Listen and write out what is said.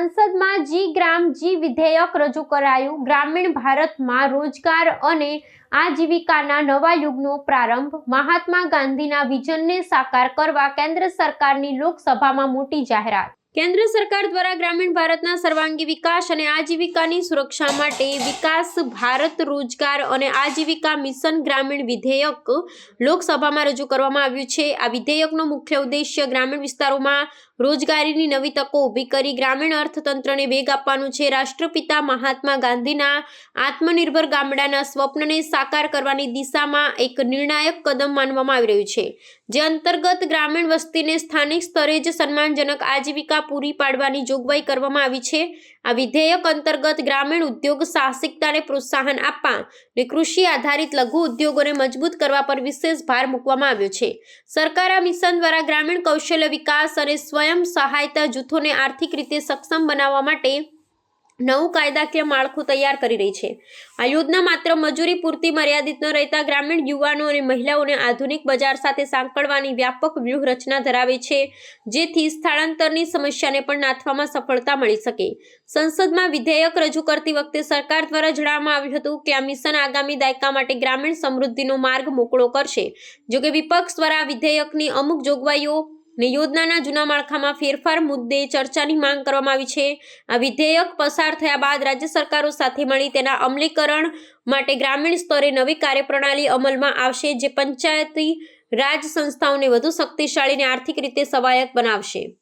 સંસદમાં જી ગ્રામ જી વિધેયક રજૂ કરાયું. ગ્રામીણ ભારતમાં રોજગાર અને આજીવિકાના નવા યુગનો પ્રારંભ. મહાત્મા ગાંધીના વિઝનને સાકાર કરવા કેન્દ્ર સરકારની લોકસભામાં મોટી જાહેરાત. કેન્દ્ર સરકાર દ્વારા ગ્રામીણ ભારતના સર્વાંગી વિકાસ અને આજીવિકાની સુરક્ષા માટે વિકાસ, ભારત રોજગાર અને આજીવિકા મિશન ગ્રામીણ વિધેયક લોકસભામાં રજૂ કરવામાં આવ્યું છે. આ વિધેયકનો મુખ્ય ઉદ્દેશ્ય ગ્રામીણ વિસ્તારોમાં રોજગારીની નવી તકો ઊભી કરી ગ્રામીણ અર્થતંત્રને વેગ આપવાનું છે. રાષ્ટ્રપિતા મહાત્મા ગાંધીના આત્મનિર્ભર ગામડાના સ્વપ્નને સાકાર કરવાની દિશામાં એક નિર્ણાયક કદમ માનવામાં આવી રહ્યું છે. જે અંતર્ગત ગ્રામીણ વસ્તીને સ્થાનિક સ્તરે જ સન્માનજનક આજીવિકા પૂરી પાડવાની જોગવાઈ કરવામાં આવી છે. આ વિધેયક અંતર્ગત ગ્રામીણ ઉદ્યોગ સાહસિકતાને પ્રોત્સાહન આપવા અને કૃષિ આધારિત લઘુ ઉદ્યોગોને મજબૂત કરવા પર વિશેષ ભાર મૂકવામાં આવ્યો છે. સરકાર આ મિશન દ્વારા ગ્રામીણ કૌશલ્ય વિકાસ અને સ્વયં સહાયતા જૂથોને આર્થિક રીતે સક્ષમ બનાવવા માટે નવું કાયદાકીય માળખું તૈયાર કરી રહી છે. આ યોજના માત્ર મજૂરી પૂરતી મર્યાદિત ન રહેતા ગ્રામીણ યુવાનો અને મહિલાઓને આધુનિક બજાર સાથે સાંકળવાની વ્યાપક વ્યૂહરચના ધરાવે છે, જેથી સ્થળાંતરની સમસ્યાને પણ નાથવામાં સફળતા મળી શકે. સંસદમાં વિધેયક રજૂ કરતી વખતે સરકાર દ્વારા જણાવવામાં આવ્યું હતું કે આ મિશન આગામી દાયકા માટે ગ્રામીણ સમૃદ્ધિનો માર્ગ મોકળો કરશે. જોકે વિપક્ષ દ્વારા વિધેયકની અમુક જોગવાઈઓ ને યોજનાના જૂના માળખામાં ફેરફાર મુદ્દે ચર્ચાની માંગ કરવામાં આવી છે. આ વિધેયક પસાર થયા બાદ રાજ્ય સરકારો સાથે મળી તેના અમલીકરણ માટે ગ્રામીણ સ્તરે નવી કાર્યપ્રણાલી અમલમાં આવશે, જે પંચાયતી રાજ સંસ્થાઓને વધુ શક્તિશાળી અને આર્થિક રીતે સવાયક બનાવશે.